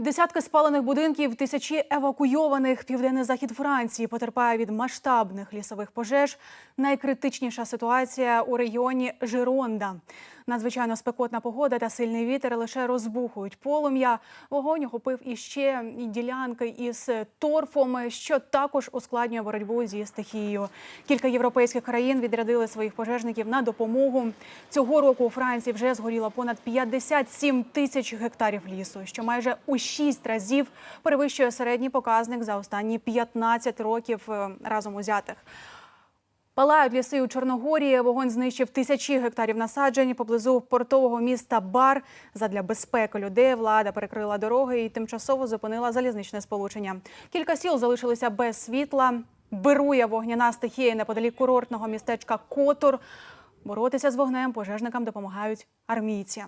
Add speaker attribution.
Speaker 1: Десятки спалених будинків, тисячі евакуйованих. Південний захід Франції потерпає від масштабних лісових пожеж. Найкритичніша ситуація у регіоні Жиронда. Надзвичайно спекотна погода та сильний вітер лише розбухують полум'я. Вогонь охопив іще ділянки із торфом, що також ускладнює боротьбу зі стихією. Кілька європейських країн відрядили своїх пожежників на допомогу. Цього року у Франції вже згоріло понад 57 тисяч гектарів лісу, що майже у 6 разів перевищує середній показник за останні 15 років е, разом узятих. Палають ліси у Чорногорії. Вогонь знищив тисячі гектарів насаджень поблизу портового міста Бар. Задля безпеки людей влада перекрила дороги і тимчасово зупинила залізничне сполучення. Кілька сіл залишилися без світла. Бирує вогняна стихія неподалік курортного містечка Котор. Боротися з вогнем пожежникам допомагають армійці.